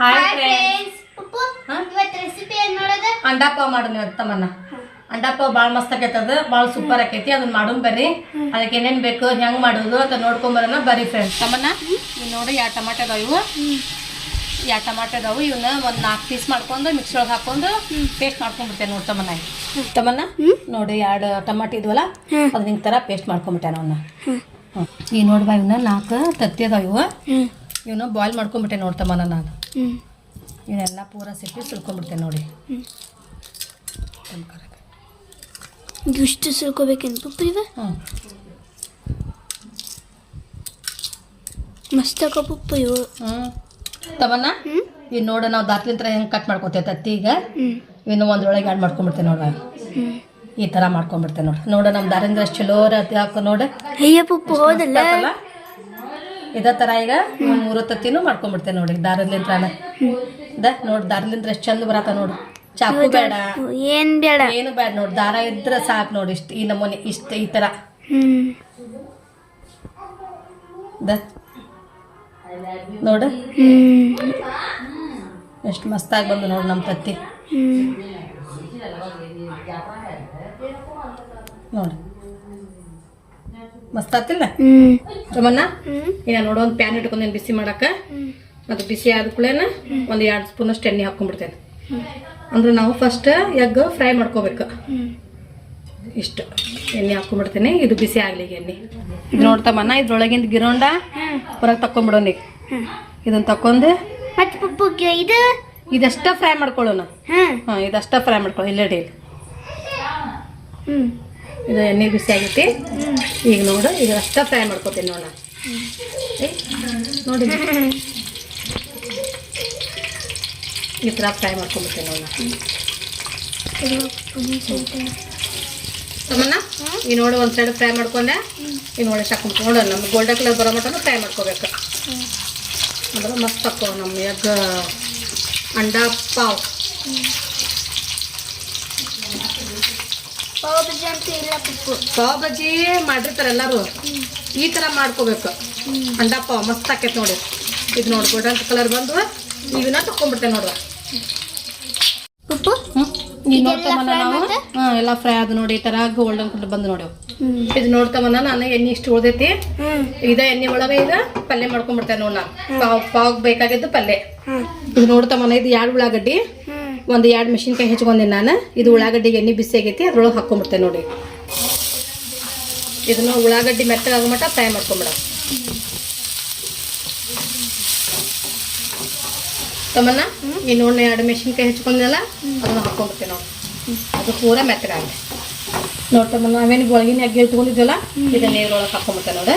Hi friends? ಇವತ್ತು recipe ಏನ್ ಮಾಡೋದು? ಅಂಡಾಪಾವ್ ಮಾಡೋಣ ತಮ್ಮನ್ನ ಅಂಡಾಪಾವ್ ಭಾಳ ಮಸ್ತ್ ಅದು ಭಾಳ ಸೂಪರ್ ಆಕೈತಿ. ಅದನ್ನ ಮಾಡೋಣ ಬರ್ರಿ. ಅದಕ್ಕೆ ಏನೇನ್ ಬೇಕು ಹೆಂಗ್ ಮಾಡೋದು ಅಂತ ನೋಡ್ಕೊಂಬರೋಣ ಬರ್ರಿ ಫ್ರೆಂಡ್ಸ್ ತಮ್ಮನ್ನ ಇವ್ ನೋಡಿ ಯಾವ ಟಮಾಟೆ ಅದಾವ ಇವು. ಯಾವ ಟಮಾಟೆ ಅದಾವು ಇವನ್ನ ಒಂದ್ ನಾಲ್ಕು ಪೀಸ್ ಮಾಡ್ಕೊಂಡು ಮಿಕ್ಸ್ ಒಳಗೆ ಹಾಕೊಂಡು ಪೇಸ್ಟ್ ಮಾಡ್ಕೊಂಡ್ಬಿಡ್ತೇನೆ ನೋಡಿ ತಮ್ಮನ್ನ ತಮ್ಮನ್ನ ನೋಡಿ ಎರಡು ಟಮಾಟೆ ಇದ್ವಲ್ಲ ಅದ್ ಹಿಂಗ್ ತರ ಪೇಸ್ಟ್ ಮಾಡ್ಕೊಂಡ್ಬಿಟ್ಟೆ ಅವನ್ನ ಈ ನೋಡ್ಬಾ ಇವನ್ನ ನಾಲ್ಕು ತತ್ತಿ ಅದಾವ ಇವು. ಇವನ್ನ ಬಾಯ್ಲ್ ಮಾಡ್ಕೊಂಡ್ಬಿಟ್ಟೆ ನೋಡ್ತಮ್ಮನ ನಾನು. ಇವನ್ನೆಲ್ಲ ಪೂರ ಸಿಪ್ಪಿ ಸುಲ್ಕೊಂಡ್ಬಿಡ್ತೇನೆ ನೋಡಿ. ಇಷ್ಟು ಸುಲ್ಕೋಬೇಕೇನು ಪಪ್ಪು ಇವ? ಹ್ಞೂ ಮಸ್ತ್ ಪಪ್ಪು ಇವು. ಹ್ಞೂ ಈ ನೋಡ ನೋಡು ನಾವು ದಾತ್ಲಿಂತ್ರ ಹೆಂಗೆ ಕಟ್ ಮಾಡ್ಕೊತೇವೆ ತತ್ತಿ ಈಗ. ಇನ್ನು ಒಂದ್ರೊಳಗೆ ಆ್ಯಡ್ ಮಾಡ್ಕೊಂಡ್ಬಿಡ್ತೇವೆ ನೋಡುವ ಈ ಥರ ಮಾಡ್ಕೊಂಡ್ಬಿಡ್ತೇವೆ ನೋಡಿ. ನೋಡು ನಮ್ಮ ದಾರಿಂದ್ರ ಚಲೋ ಹಾಕೋ ನೋಡು. ಅಯ್ಯ ಪಪ್ಪು ಹೋದಲ್ಲ? ಇದೇ ಥರ ಈಗ ಮೂರು ತತ್ತಿನೂ ಮಾಡ್ಕೊಂಡ್ಬಿಡ್ತೇನೆ ನೋಡಿ ದಾರದಿಂದ ದ ನೋಡಿ ಎಷ್ಟ್ ಎಷ್ಟು ಚಂದ ಬರತ್ತ ನೋಡು. ಚಾಕು ಬೇಡ. ಏನ್ ಬೇಡ. ಏನು ಬೇಡ ನೋಡಿ. ದಾರ ಇದ್ರೆ ಸಾಕು ನೋಡಿ ಇಷ್ಟು ಈ ನಮ್ಮನೆ ಇಷ್ಟು ಈ ಥರ ಹ್ಮ್ ದ ನೋಡು. ಆಗಿ ಎಷ್ಟು ಮಸ್ತಾಗಿ ಬಂದು ನೋಡಿ ನಮ್ಮ ತತ್ತಿ. ನೋಡಿ. ಮಸ್ತ್ ಆತಿಲ್ಲ? ರಮಣ್ಣ ನೋಡೋ ಈಗ ನೋಡು ಒಂದು ಪ್ಯಾನ್ ಇಟ್ಕೊಂಡೇನು ಬಿಸಿ ಮಾಡಕ್ಕ. ಅದು ಬಿಸಿ ಆದ ಕೂಡಲೇನ ಒಂದು ಎರಡು ಸ್ಪೂನ್ ಅಷ್ಟು ಎಣ್ಣೆ ಹಾಕೊಂಡ್ಬಿಡ್ತೇನೆ. ಅಂದ್ರೆ ನಾವು ಫಸ್ಟ್ ಎಗ್ ಫ್ರೈ ಮಾಡ್ಕೋಬೇಕು. ಇಷ್ಟು. ಎಣ್ಣೆ ಹಾಕೊಂಡ್ಬಿಡ್ತೇನೆ. ಇದು ಬಿಸಿ ಆಗಲಿ ಈಗ ಎಣ್ಣೆ. ಇದು ನೋಡ್ತಮ್ಮನ್ನ ಇದ್ರೊಳಗಿಂದ ಗಿರೋಂಡ ಹೊರಗೆ ತಕೊಂಡ್ಬಿಡೋಣ ಈಗ. ಇದನ್ನ ತಕೊಂಡು ಇದು? ಇದಷ್ಟ ಫ್ರೈ ಮಾಡ್ಕೊಳ್ಳೋಣ. ಹಾಂ ಇದಷ್ಟ ಫ್ರೈ ಮಾಡ್ಕೊಳ್ಳೋ ಇಲ್ಲೇ ಡೇಲಿ ಹ್ಮ್. ಇದು ಎಣ್ಣೆ ಬಿಸಿ ಆಗೈತಿ. ಈಗ ನೋಡು, ಈಗ ಅಷ್ಟ ಫ್ರೈ ಮಾಡ್ಕೊತೀನಿ ನೋಡ ನೋಡಿ. ಈ ಥರ ಫ್ರೈ ಮಾಡ್ಕೊಂಬಿಡ್ತೀನಿ ನೋಡ ತಮ್ಮನ್ನ ಈ ನೋಡು, ಒಂದು ಸೈಡ್ ಫ್ರೈ ಮಾಡ್ಕೊಂಡೆ. ಈ ನೋಡಿ ಸಾಕೊಂಬಿಟ್ಟು ನೋಡು, ನಮ್ಮ ಗೋಲ್ಡನ್ ಕಲರ್ ಬರೋ ಮಟನು ಫ್ರೈ ಮಾಡ್ಕೋಬೇಕು. ಅಂದ್ರೆ ಮಸ್ತ್ ಹಾಕೋ ನಮ್ಮ ಎಗ್ ಅಂಡ, ಪಾವ್. ಪಾವ್ ಬಜ್ಜಿ ಅಂತ ಇಲ್ಲ ಪಪ್ಪು ಪಾವ್ ಬಜ್ಜಿ ಮಾಡಿರ್ತಾರೆ ಎಲ್ಲರೂ. ಈ ಥರ ಮಾಡ್ಕೋಬೇಕು. ಅಂಡ ಪಾವ್ ಮಸ್ತ್ ಆಕೈತೆ ನೋಡಿ. ಇದು ನೋಡಿ ಗೋಲ್ಡನ್ ಕಲರ್ ಬಂದು ಇದನ್ನ ತಕೊಂಡ್ಬಿಡ್ತೇವೆ ನೋಡುವ ಪಪ್ಪು ಈಗ ನೋಡ್ತಮ್ಮನ ನಾವು ಹಾಂ ಎಲ್ಲ ಫ್ರೈ ಆದ ನೋಡಿ ಈ ತರ ಗೋಲ್ಡನ್ ಕಲರ್ ಬಂದು ನೋಡಿ. ಇದು ನೋಡ್ತಮ್ಮನ ನಾನು ಎಣ್ಣೆ ಇಷ್ಟು ಉಳ್ದೈತಿ. ಇದ ಎಣ್ಣೆ ಒಳಗೆ ಇದ ಪಲ್ಯ ಮಾಡ್ಕೊಂಡ್ಬಿಡ್ತೇನೆ ನೋಡಿ ನಾನು. ಪಾವ್ ಪಾವ್ ಬೇಕಾಗಿದ್ದು ಪಲ್ಯ. ಇದ್ ನೋಡ್ತಮ್ಮನ ಇದು ಎರಡು ಉಳ್ಳಾಗಡ್ಡಿ? ಒಂದು ಎರಡು ಮೆಣಸಿನ್ಕಾಯಿ ಹೆಚ್ಕೊಂಡಿನಿ ನಾನು. ಇದು ಉಳ್ಳಾಗಡ್ಡಿಗೆ ಎಣ್ಣೆ ಬಿಸಿ ಆಗೈತಿ, ಅದ್ರೊಳಗೆ ಹಾಕೊಂಡ್ಬಿಡ್ತೇನೆ ನೋಡಿ. ಇದನ್ನು ಉಳ್ಳಾಗಡ್ಡಿ ಮೆತ್ತಗಾಗೋ ಮಟ್ಟ ಫ್ರೈ ಮಾಡ್ಕೊಂಬಿಡ ತಮ್ಮನ್ನ ಈ ನೋಡಿ ಎರಡು ಮೆಣಸಿನ್ಕಾಯಿ ಹೆಚ್ಕೊಂಡಿಲ್ಲ ಅದನ್ನ ಹಾಕೊಂಡ್ಬಿಡ್ತೇವೆ ನಾವು ಅದು ಪೂರ ಮೆತ್ತಗಾಗಲಿ ನೋಡ್ತಮ್ಮ ನಾವೇನು ಒಳಗಿನ ಅಗ್ಗಿ ಇಟ್ಕೊಂಡಿದ್ವಲ್ಲ ಇದನ್ನ ನೀರೊಳಗೆ ಹಾಕೊಂಡ್ಬಿಡ್ತೇವೆ ನೋಡಿ.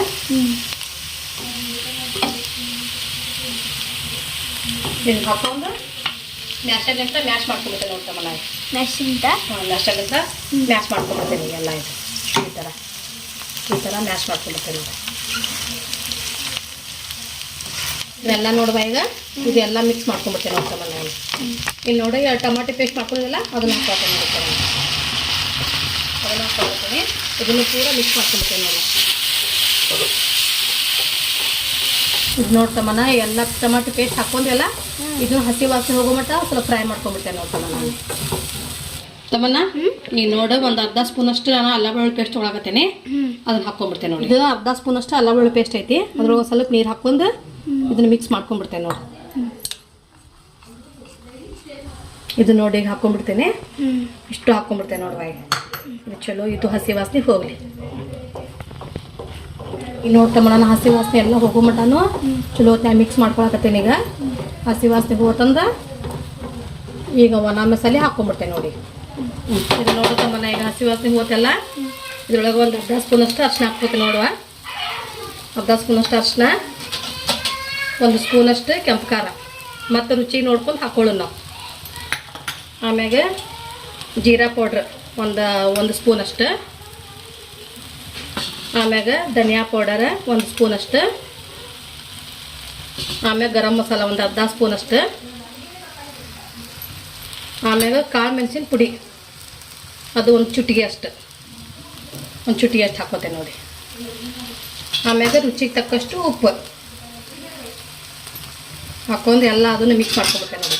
ಇದನ್ನ ಹಾಕೊಂಡು ಮ್ಯಾಶಲ್ಲಿಂದ ಮ್ಯಾಶ್ ಮಾಡ್ಕೊಂಡ್ಬಿಡ್ತೇವೆ ನೋಡ್ತಮ್ಮ ನಾವು ಮೆಶ್ ಅಂತ ಮ್ಯಾಶಲ್ಲಿಂದ ಮ್ಯಾಶ್ ಮಾಡ್ಕೊಳ್ತೀನಿ ಎಲ್ಲ ಇದು. ಈ ಥರ ಈ ಥರ ಮ್ಯಾಶ್ ಮಾಡ್ಕೊಳ್ತೀನಿ ನೋಡಿ ಇವೆಲ್ಲ ನೋಡುವ ಈಗ ಇದೆಲ್ಲ ಮಿಕ್ಸ್ ಮಾಡ್ಕೊಂಬಿಡ್ತೇನೆ ನೋಡ್ತಮ್ಮ ನಾನು ಇಲ್ಲಿ ನೋಡಿ ಟಮಾಟೆ ಪೇಸ್ಟ್ ಮಾಡ್ಕೊಳ್ಳಿಲ್ಲ ಅದನ್ನ ನೋಡ್ತೇನೆ ಅದನ್ನ ಹಾಕೊಳ್ತೀನಿ ಇದನ್ನು ಪೂರ ಮಿಕ್ಸ್ ಮಾಡ್ಕೊಂಬಿಡ್ತೇನೆ ನೋಡಿ. ಇದು ನೋಡ್ತಮ್ಮನ ಎಲ್ಲ ಟೊಮೆಟೊ ಪೇಸ್ಟ್ ಹಾಕೊಂಡೆಲ್ಲ ಇದು ಹಸಿ ವಾಸನೆ ಹೋಗೋ ಮಟ್ಟ ಸ್ವಲ್ಪ ಫ್ರೈ ಮಾಡ್ಕೊಂಡ್ಬಿಡ್ತೇನೆ ನೋಡ್ತಮ್ಮ ನಾನು ತಮ್ಮನ್ನ ನೀ ನೋಡು ಒಂದು ಅರ್ಧ ಸ್ಪೂನ್ ಅಷ್ಟು ನಾನು ಅಲ್ಲ ಬೆಳ್ಳುಳ್ಳಿ ಪೇಸ್ಟ್ ಒಳಗತ್ತೇನೆ ಅದನ್ನ ಹಾಕೊಂಡ್ಬಿಡ್ತೇನೆ ನೋಡಿ. ಇದು ಅರ್ಧ ಸ್ಪೂನ್ ಅಷ್ಟು ಅಲ್ಲ ಬೆಳ್ಳುಳ್ಳಿ ಪೇಸ್ಟ್ ಐತಿ. ಅದ್ರೊಳಗೆ ಸ್ವಲ್ಪ ನೀರು ಹಾಕೊಂಡು ಇದನ್ನ ಮಿಕ್ಸ್ ಮಾಡ್ಕೊಂಡ್ಬಿಡ್ತೇನೆ ನೋಡಿ. ಇದು ನೋಡಿ ಈಗ ಹಾಕೊಂಡ್ಬಿಡ್ತೇನೆ. ಇಷ್ಟು ಹಾಕೊಂಡ್ಬಿಡ್ತೇನೆ ನೋಡುವ ಈಗ ಇದು ಚಲೋ ಇದು ಹಸಿ ವಾಸನೆ ಹೋಗಲಿ. ಈಗ ನೋಡ್ತಮ್ಮ ನಾನು ಹಸಿ ವಾಸನೆ ಎಲ್ಲ ಹೋಗೋ ಮಟನು ಚಲೋ ಹೊತ್ನ್ಯಾಗ ಮಿಕ್ಸ್ ಮಾಡ್ಕೊಳಕತ್ತೇನೆ ಈಗ. ಹಸಿ ವಾಸನೆ ಹೋತಂದ ಈಗ ಒಣ ಮಸಾಲೆ ಹಾಕೊಂಡ್ಬಿಡ್ತೇನೆ ನೋಡಿ. ಇದು ನೋಡ್ತಮ್ಮನ ಈಗ ಹಸಿ ವಾಸನೆ ಹೋತೆಲ್ಲ, ಇದ್ರೊಳಗೆ ಒಂದು ಅರ್ಧ ಸ್ಪೂನ್ ಅಷ್ಟು ಅರ್ಶಿನ ಹಾಕ್ಬೇಕು ನೋಡುವ. ಅರ್ಧ ಸ್ಪೂನ್ ಅಷ್ಟು ಅರ್ಶಿನ ಒಂದು ಸ್ಪೂನ್ ಅಷ್ಟು ಕೆಂಪು ಖಾರ. ಮತ್ತು ರುಚಿ ನೋಡ್ಕೊಂಡು ಹಾಕೊಳ್ಳೋಣ ನಾವು. ಆಮ್ಯಾಗ ಜೀರಾ ಪೌಡ್ರ್ ಒಂದು ಒಂದು ಸ್ಪೂನ್ ಅಷ್ಟು. ಆಮ್ಯಾಗ ಧನಿಯಾ ಪೌಡರ್ ಒಂದು ಸ್ಪೂನ್ ಅಷ್ಟು. ಆಮ್ಯಾಗ ಗರಂ ಮಸಾಲ ಒಂದು ಅರ್ಧ ಸ್ಪೂನ್ ಅಷ್ಟು. ಆಮ್ಯಾಗ ಕಾಳು ಮೆಣಸಿನ ಪುಡಿ. ಅದು ಒಂದು ಚುಟಿಗೆ ಅಷ್ಟು. ಒಂದು ಚುಟಿಗೆ ಅಷ್ಟು ಹಾಕೋತೆ ನೋಡಿ. ಆಮ್ಯಾಗ ರುಚಿಗೆ ತಕ್ಕಷ್ಟು ಉಪ್ಪು. ಹಾಕೊಂಡು ಎಲ್ಲ ಅದನ್ನು ಮಿಕ್ಸ್ ಮಾಡ್ಕೊಬೇಕೆ ನೋಡಿ.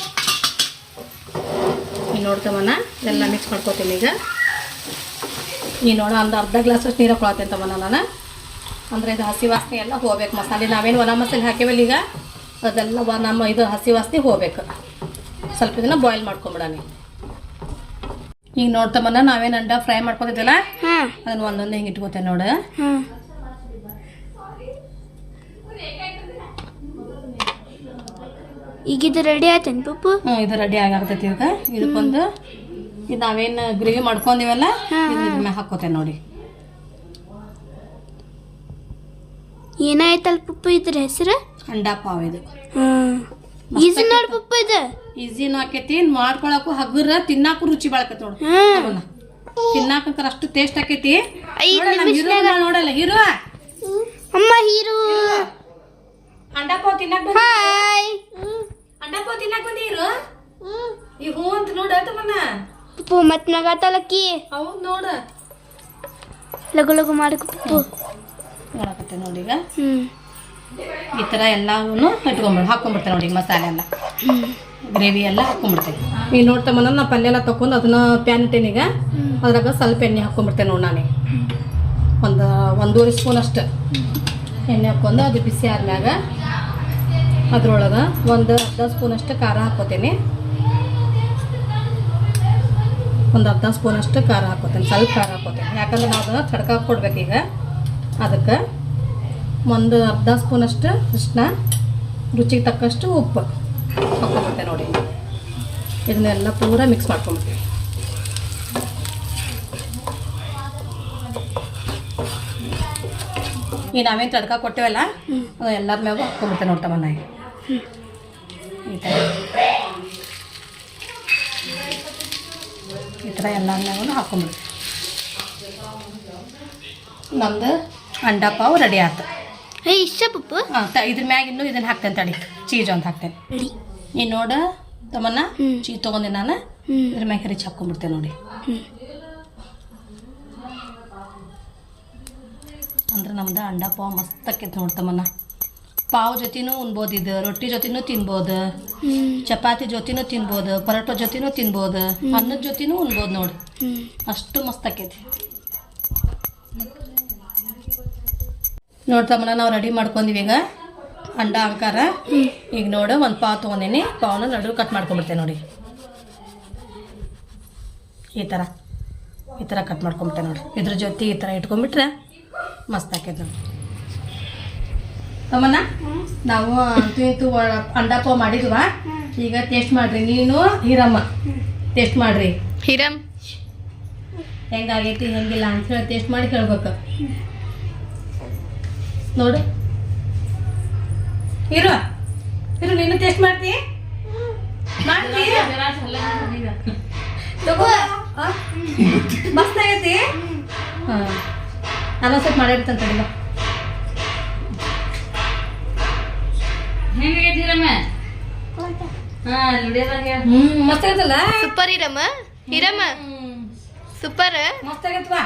ಈಗ ನೋಡ್ತಮ್ಮನ ಎಲ್ಲ ಮಿಕ್ಸ್ ಮಾಡ್ಕೊತೀನಿ ಈಗ. ಈ ನೋಡ ಒಂದು ಅರ್ಧ ಗ್ಲಾಸ್ ಅಷ್ಟು ನೀರು ಹಾಕೊಳತ್ತೇನೆ ನಾನು ಅಂದರೆ ಇದು ಹಸಿ ವಾಸನೆ ಎಲ್ಲ ಹೋಗ್ಬೇಕು ಮಸಾಲೆ ನಾವೇನು ಒಣ ಮಸಾಲೆ ಹಾಕಿವಲ್ಲ ಈಗ? ಅದೆಲ್ಲ ನಮ್ಮ ಇದು ಹಸಿ ವಾಸನೆ ಹೋಗ್ಬೇಕು. ಸ್ವಲ್ಪ ಇದನ್ನ ಬಾಯ್ಲ್ ಮಾಡ್ಕೊಂಬಿಡಾನಿ ಈಗ ನೋಡ್ತಮ್ಮನ ನಾವೇನು ಅಂಡ ಫ್ರೈ ಮಾಡ್ಕೊಂಡಿದ್ದಲ್ಲ ಅದನ್ನು ಅದನ್ನ ಒಂದೊಂದು ಹಿಂಗೆ ಇಟ್ಕೋತೇನೆ ನೋಡು. ಈಗ ಇದು ರೆಡಿ ಆಯ್ತೇನು ಪಪ್ಪು ಹ್ಞೂ ಇದು ರೆಡಿ ಆಗಾಗ್ತೈತಿ ಈಗ ಇದಕ್ಕೊಂದು ಇದು ನಾವೇನು ಗ್ರೇವಿ ಮಾಡ್ಕೊಂಡಿವಲ್ಲ ಮ್ಯಾಗ ಹಾಕೋತೇನೆ ನೋಡಿ. ಏನಾಯ್ತಲ್ಲ ಪಪ್ಪು ಇದ್ರ ಹೆಸರು? ಅಂಡಾ ಪಾವ್ ಇದು. ಈಜಿ ಈಸಿ ನೋಡ್ ಪುಪ್ಪ ಇದು. ಈಸಿನೂ ಆಕೈತಿ ಮಾಡ್ಕೊಳಕ್ಕೂ ಹಗುರ ತಿನ್ನಾಕು ರುಚಿ ಬಾಳಕತ್ ನೋಡು. ಅವನ್ನ ತಿನ್ನಾಕಂಕರ ಅಷ್ಟು ಟೇಸ್ಟ್ ಆಕೈತಿ. ನೋಡಲ್ಲ, ಹೀರು. ಅಮ್ಮ ಹೀರು. ಅಂಡಾ ಪಾವ್ ತಿನ್ನಾಕ ಬಂದ? ಹಾಯ್ ಅಂಡಾ ಪಾವ್ ತಿನ್ನಾಕ ಬಂದಿ ಹೀರೋ? ಈ ಹೂ ಅಂತ ನೋಡ ತಮ್ಮನ್ನ ಪಪ್ಪು ಮತ್ ನಗಾತಲಕ್ಕಿ ಹೌದ್ ನೋಡ. ಲಘು ಲಘು ಮಾಡಕು ಪುಪ್ಪು. ನೋಡಕತ್ತೆ ನೋಡಿ ಈಗ. ಹ್ಮ್. ಈ ಥರ ಎಲ್ಲವೂ ಇಟ್ಕೊಂಡ್ಬಿಡು ಹಾಕೊಂಡ್ಬಿಡ್ತೇನೆ ನೋಡಿ ಮಸಾಲೆ ಎಲ್ಲ. ಗ್ರೇವಿ ಎಲ್ಲ ಹಾಕೊಂಡ್ಬಿಡ್ತೇನೆ ಈಗ ಮನ ನಾ ಪಲ್ಯ ಎಲ್ಲ ತಕೊಂಡು ಅದನ್ನ ಪ್ಯಾನ್ ಇಟ್ಟೇನಿ ಈಗ. ಅದ್ರಾಗ ಸ್ವಲ್ಪ ಎಣ್ಣೆ ಹಾಕೊಂಡ್ಬಿಡ್ತೇನೆ ನೋಡಿ ನಾನೇ. ಒಂದು ಒಂದೂವರೆ ಸ್ಪೂನ್ ಅಷ್ಟು. ಎಣ್ಣೆ ಹಾಕ್ಕೊಂಡು ಅದು ಬಿಸಿ ಆದ್ಮ್ಯಾಗ ಅದ್ರೊಳಗೆ ಒಂದು ಅರ್ಧ ಸ್ಪೂನ್ ಅಷ್ಟು ಖಾರ ಹಾಕೋತೀನಿ. ಒಂದು ಅರ್ಧ ಸ್ಪೂನ್ ಅಷ್ಟು ಖಾರ ಹಾಕೋತೀನಿ. ಸ್ವಲ್ಪ ಖಾರ ಹಾಕೋತೀನಿ. ಯಾಕಂದ್ರೆ ನಾವು ಅದನ್ನು ತಡ್ಕ ಕೊಡ್ಬೇಕೀಗ ಅದಕ್ಕೆ ಒಂದು ಅರ್ಧ ಸ್ಪೂನ್ ಅಷ್ಟು ಅರಿಶಿನ ರುಚಿಗೆ ತಕ್ಕಷ್ಟು ಉಪ್ಪು ಹಾಕೊಂಡ್ಬಿಟ್ಟೆ ನೋಡಿ. ಇದನ್ನೆಲ್ಲ ಪೂರ ಮಿಕ್ಸ್ ಮಾಡ್ಕೊಂಬಿಡ್ತೀವಿ ಈ ನಾವೇನು ತಡ್ಕ ಕೊಟ್ಟೇವಲ್ಲ ಎಲ್ಲರ ಮ್ಯಾಗ ಹಾಕೊಂಡ್ಬಿಟ್ಟೆ ನೋಡ್ತಮ್ಮ ನಾಯಿ ಈ ಥರ ಈ ಥರ ಎಲ್ಲರ ಹಾಕೊಂಬಿಡಿ ನಮ್ದು ಅಂಡ ಪಾವ್ ರೆಡಿ ಆಯ್ತು ಇಷ್ಟ ಪಪ್ಪು? ಹಾಂ ಇದ್ರ ಮ್ಯಾಗ ಇನ್ನೂ ಇದನ್ನ ಹಾಕ್ತೇನೆ ತಡಿ. ಚೀಸ್ ಒಂದು ಹಾಕ್ತೇನೆ. ನೀನು ನೋಡು ತಮ್ಮನ್ನ. ಚೀಸ್ ತೊಗೊಂಡೆ ನಾನು. ಇದ್ರ ಮ್ಯಾಗ ರೀಚ್ ಹಾಕ್ಕೊಂಡ್ಬಿಡ್ತೇನೆ ನೋಡಿ. ಅಂದ್ರೆ ನಮ್ದು ಅಂಡಾ ಪಾವ್ ಮಸ್ತ್ ಆಕೈತೆ ನೋಡ್ತಮ್ಮನ್ನ ಪಾವ್ ಜೊತೆನೂ ಉಣ್ಬೋದು ಇದು ರೊಟ್ಟಿ ಜೊತೆನೂ ತಿನ್ಬೋದು ಚಪಾತಿ ಜೊತೆನೂ ತಿನ್ಬೋದು ಪರೋಟ ಜೊತೆನೂ ತಿನ್ಬೋದು ಅನ್ನದ ಜೊತೆನೂ ಉಣ್ಬೋದು ನೋಡಿ. ಅಷ್ಟು ಮಸ್ತ್ ಆಕೈತಿ. ಮನ ನಾವು ರೆಡಿ ಮಾಡ್ಕೊಂಡಿವಿ ಈಗ ಅಂಡ ಅಂಕಾರ. ಈಗ ನೋಡು ಒಂದು ಪಾವ್ ತೊಗೊಂಡೀನಿ. ಪಾವ್ನ ನಡು ಕಟ್ ಮಾಡ್ಕೊಂಬಿಡ್ತೇನೆ ನೋಡಿ. ಈ ಥರ ಈ ಥರ ಕಟ್ ಮಾಡ್ಕೊಂಬಿಟ್ಟೆ ನೋಡಿ. ಇದ್ರ ಜೊತೆ ಈ ಥರ ಇಟ್ಕೊಂಡ್ಬಿಟ್ರೆ ಮಸ್ತ್ ಆಕೈತೆ ನೋಡಿ. ತಮ್ಮನ ನಾವು ಅಂತೂ ಇಂತೂ ಒಳ- ಅಂಡಾ ಪಾವ್ ಮಾಡಿದ್ವ ಈಗ ಟೇಸ್ಟ್ ಮಾಡ್ರಿ. ನೀನು ಹೀರಮ್ಮ. ಟೇಸ್ಟ್ ಮಾಡ್ರಿ. ಹೀರಮ್. ಹೆಂಗಾಗೈತಿ ಹೆಂಗಿಲ್ಲ ಅಂತ ಹೇಳಿ ಟೇಸ್ಟ್ ಮಾಡಿ ಹೇಳ್ಬೇಕು. ನೋಡು. ಇರು. ಇರು ನೀನು ಟೇಸ್ಟ್ ಮಾಡ್ತಿ? ಮಾಡ್ತಿ? ಮಸ್ತ್ ಆಗೈತಿ? ಹಾ. ನಾನು ಸ್ವಲ್ಪ ಮಾಡಿರ್ತಂತ ತಡಿಲ್ಲ ಹ್ಮ್ ಮಸ್ತ್ ಆಗೈತಲ್ಲ? ಸೂಪರ್ ಹಿರಮ್ಮ. ಹಿರಮ್ಮ. ಸೂಪರ್. ಮಸ್ತ್ ಆಗೈತ್ವಾ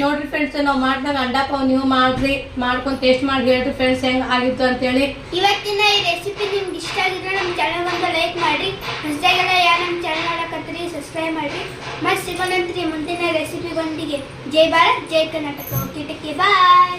ನೋಡ್ರಿ ಫ್ರೆಂಡ್ಸ್ ನಾವು ಮಾಡಿದಾಗ ಅಂಡಾ ಪಾವ್ ನೀವು ಮಾಡ್ರಿ ಮಾಡ್ಕೊಂಡು ಟೇಸ್ಟ್ ಮಾಡಿ ಹೇಳ್ರಿ ಫ್ರೆಂಡ್ಸ್ ಹೆಂಗ್ ಆಗಿತ್ತು ಅಂತೇಳಿ. ಇವತ್ತಿನ ಈ ರೆಸಿಪಿ ನಿಮ್ಗೆ ಇಷ್ಟ ಆಗಿದ್ರೆ ನಮ್ಮ ಚಾನಲ್ ಒಂದು ಲೈಕ್ ಮಾಡಿ ಹೊಸದಾಗೆಲ್ಲ ಯಾರು ನಮ್ಮ ಚಾನಲ್ ನೋಡಕತ್ತೀರಿ ಸಬ್ಸ್ಕ್ರೈಬ್ ಮಾಡಿ ಮತ್ತೆ ಸಿಗೋಣಂತ್ರಿ ಮುಂದಿನ ರೆಸಿಪಿಗೊಂದಿಗೆ ಜೈ ಭಾರತ್ ಜೈ ಕರ್ನಾಟಕ. ಓಕೆ ಟಕ್ಕೆ ಬಾಯ್